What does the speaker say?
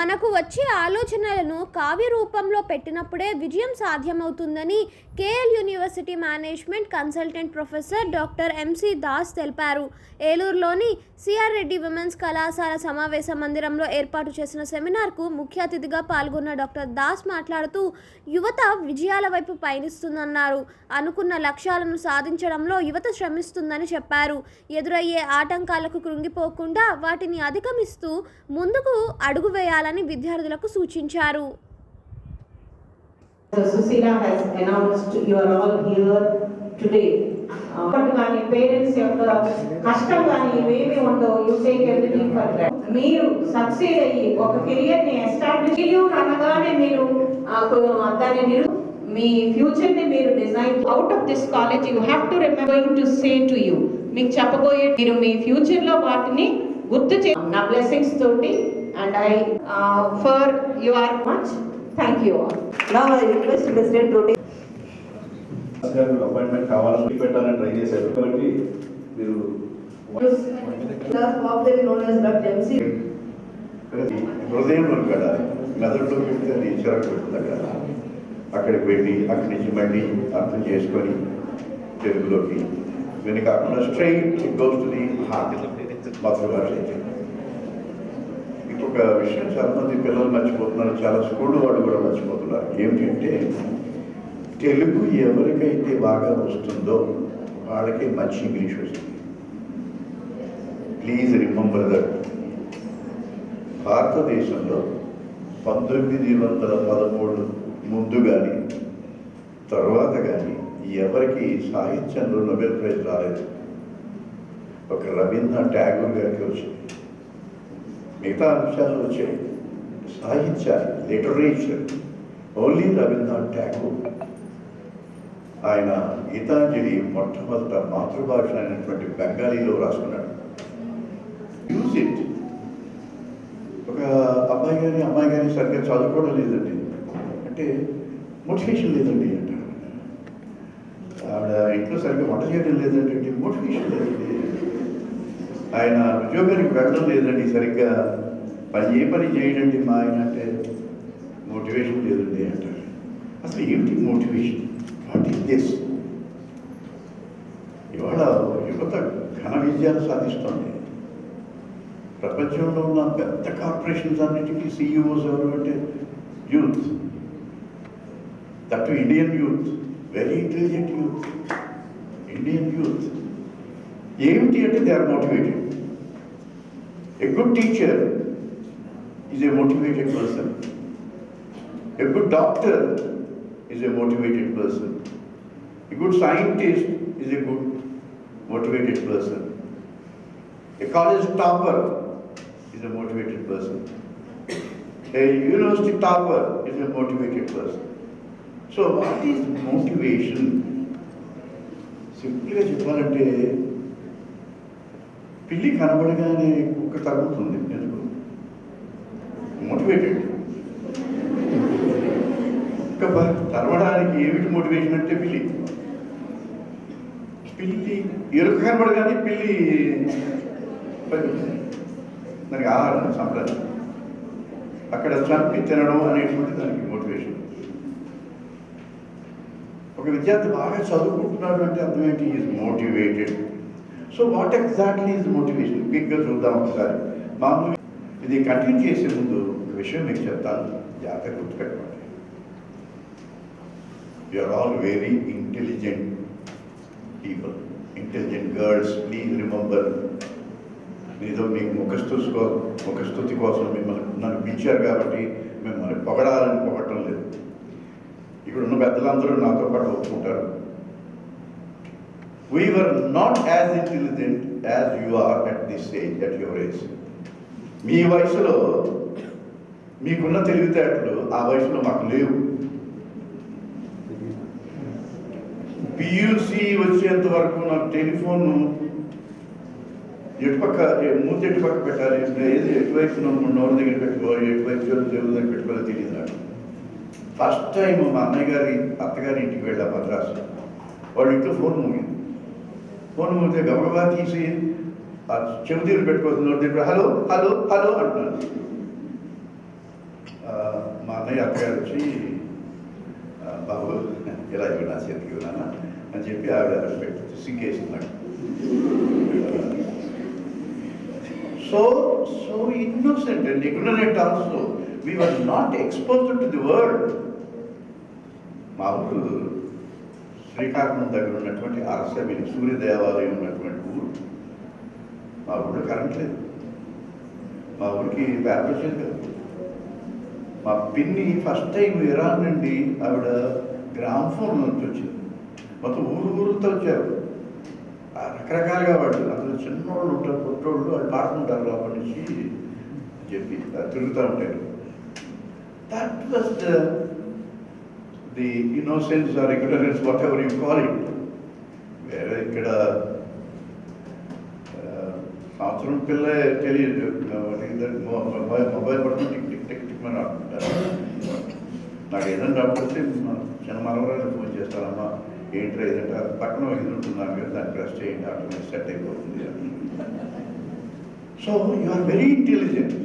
మనకు వచ్చే ఆలోచనలను కావ్య రూపంలో పెట్టినప్పుడే విజయం సాధ్యమవుతుందని K L university management consultant professor doctor M C Das తెలిపారు. ఏలూరులోని సిఆర్ రెడ్డి విమెన్స్ కళాశాల సమావేశ మందిరంలో ఏర్పాటు చేసిన సెమినార్కు ముఖ్య అతిథిగా పాల్గొన్న డాక్టర్ దాస్ మాట్లాడుతూ యువత విజయాల వైపు పయనిస్తుందన్నారు. అనుకున్న లక్ష్యాలను సాధించడంలో యువత శ్రమిస్తుందని చెప్పారు. ఎదురయ్యే ఆటంకాలకు కృంగిపోకుండా వాటిని అధిగమిస్తూ ముందుకు అడుగు వేయాలని విద్యార్థులకు సూచించారు. So Susila has announced you are all here today. ఒకటి కానీ పేరెంట్స్ యొక్క కష్టం కానీ ఇవేమి ఉండవు. యూ టేక్ ఎవ్రీథింగ్ ఫర్ మీరు సక్సీడ్ అయ్యి ఒక కెరియర్ని ఎస్టాబ్లిష్ అనగానే మీరు ఆ, దాన్ని నిరు మీ ఫ్యూచర్ని మీరు design out of this college you have to remember to say to you మీకు చెప్పబోయే మీరు మీ ఫ్యూచర్లో వాటిని గుర్తు చే నా బ్లెస్సింగ్స్ తోటి and I for you are much thank you all Now I request President Roti. గారు అపాయింట్మెంట్ కావాలని పెట్టాలని ట్రై చేశారు కాబట్టి మీరు The popularly known as Dr. MC. హృదయంలో కదా మెదడులో పెడితే చిరకు పెడుతుంది కదా అక్కడికి వెళ్ళి అక్కడి నుంచి మళ్ళీ అర్థం చేసుకొని తెలుగులోకి వెనుక కాకుండా straight goes to the heart మాతృభాష అయితే ఇంకొక విషయం చాలా మంది పిల్లలు మర్చిపోతున్నారు చాలా స్కూల్ వాళ్ళు కూడా మర్చిపోతున్నారు. ఏమిటంటే తెలుగు ఎవరికైతే బాగా వస్తుందో వాళ్ళకి మంచి ఇంగ్లీష్ వస్తుంది. ప్లీజ్ రిమంబర్ దట్ భారతదేశంలో పంతొమ్మిది వందల పదమూడు ముందు కానీ తర్వాత కానీ ఎవరికి సాహిత్యంలో నోబెల్ ప్రైజ్ రాలేదు. ఒక రవీంద్ర ట్యాగూర్ గారికి వచ్చింది. మిగతా అంశాలు వచ్చాయి. సాహిత్య లిటరేచర్ ఓన్లీ రవీంద్రనాథ్ ఠాగూర్. ఆయన గీతాంజలి మొట్టమొదట మాతృభాష అయినటువంటి బెంగాలీలో రాసుకున్నాడు. యూజ్ ఇట్ ఒక అబ్బాయి కానీ అమ్మాయి కానీ సరిగ్గా చదువుకోవడం లేదండి. అంటే మోటివేషన్ లేదండి అంటారు. ఆవిడ ఇంట్లో సరిగ్గా వంట చేయడం లేదంటే మోటివేషన్ లేదండి. ఆయన ఉద్యోగానికి వెళ్ళడం లేదండి సరిగ్గా పని ఏ పని చేయడండి మా ఆయన అంటే మోటివేషన్ లేదండి అంటారు. అసలు ఏమిటి మోటివేషన్? What is this? ఇవాళ యువత ఘన విజయాలు సాధిస్తోంది. ప్రపంచంలో ఉన్న పెద్ద కార్పొరేషన్స్ అన్నిటికీ సీఈఓస్ ఎవరు అంటే youth. That Indian youth very intelligent youth. Indian youth. ఏమిటి అంటే they are motivated a good teacher is a motivated person a good doctor is a motivated person a good scientist is a good motivated person A college topper is a motivated person. A university topper is a motivated person. So what is motivation? సింపుల్గా చెప్పాలంటే పిల్లి కనబడగానే కుక్క తగ్గుతుంది ఎందుకు? Motivated. కుక్క తరవడానికి ఏమిటి motivation అంటే పిల్లి? పిల్లి ఎరుక కనబడగానే పిల్లి దానికి ఆహారం సంప్రదాయం. అక్కడ చంపి తినడం అనేటువంటి దానికి మోటివేషన్. ఒక విద్యార్థి బాగా చదువుకుంటున్నాడు అంటే అర్థం ఏంటి? Is motivated so what exactly is motivation క్విక్గా చూద్దాం ఒకసారి. మామూలు ఇది కంటిన్యూ చేసే ముందు ఒక విషయం మీకు చెప్తాను. జాగ్రత్త గుర్తుపెట్టుకోండి. You are all very intelligent people intelligent girls please remember మీతో మీకు ముఖస్థుతి ముఖస్థుతి కోసం మిమ్మల్ని నన్ను పిలిచారు కాబట్టి మిమ్మల్ని పొగడాలని పొగటం లేదు. ఇక్కడ ఉన్న పెద్దలందరూ నాతో పాటు ఒప్పుకుంటారు. We were not as intelligent as you are at this age at your age మీ వయసులో మీకున్న తెలివితేటలు ఆ వయసులో మాకు లేవు. పియూసీ వచ్చేంత వరకు నాకు టెలిఫోన్ ఎటుపక్క ఏ- మూతి ఎటుపక్క పెట్టాలి? ఏది ఎటువైపు నన్ను నోరు దగ్గర పెట్టుకోవాలి ఎటువైపు చెవులు దగ్గర పెట్టుకోవాలో తెలియదు నాకు. ఫస్ట్ టైం మా అన్నయ్య గారి అత్తగారి ఇంటికి వెళ్ళా మద్రాసు. వాళ్ళ ఇంట్లో ఫోన్ ముగింది ఫోన్ పోతే గబగబా తీసి ఆ చెవి పెట్టుకోవచ్చు నోరు దగ్గర హలో హలో హలో అంటున్నాను మా అన్నయ్య అత్తగారు వచ్చి బాబు ఇలా ఇవి నా చేతికి ఇవ్వనా అని చెప్పి ఆవిడ పెట్టి సింకేసింది. నాకు so so innocent and ignorant also we were not exposed to the world మా ఊరు శ్రీకాకుళం దగ్గర ఉన్నటువంటి అరసమి సూర్య దేవాలయం ఉన్నటువంటి ఊరు. మా ఊళ్ళో కరెంట్ లేదు. మా ఊరికి పేపర్ వచ్చేది మా పిన్ని ఫస్ట్ టైం ఇరాన్ నుండి ఆవిడ గ్రామ్ ఫోన్ నుంచి వచ్చింది. మొత్తం ఊరు ఊరుతో వచ్చారు. రకరకాలుగా వాళ్ళు అందులో చిన్నోళ్ళు ఉంటారు పుట్టోళ్ళు వాళ్ళు పాడుకుంటారు లోపల నుంచి చెప్పి తిరుగుతూ ఉంటారు. That was the the innocence or ignorance whatever you call it వేరే ఇక్కడ సంవత్సరం పిల్ల తెలియదు. మొబైల్ మొబైల్ పట్టుకుని టిక్ టిక్ టిక్ అని ఆడుకుంటారు. నాకు ఏదైనా డబ్బు వస్తే చిన్న మనవరాలు ఫోన్ చేస్తారమ్మా. ఏంట్రా ఏదంటే అది పక్కన ఇది ఉంటున్నాను కదా దాన్ని ప్రెస్ చేయండి ఆటోమేటిక్ సెట్ అయిపోతుంది so you are very intelligent.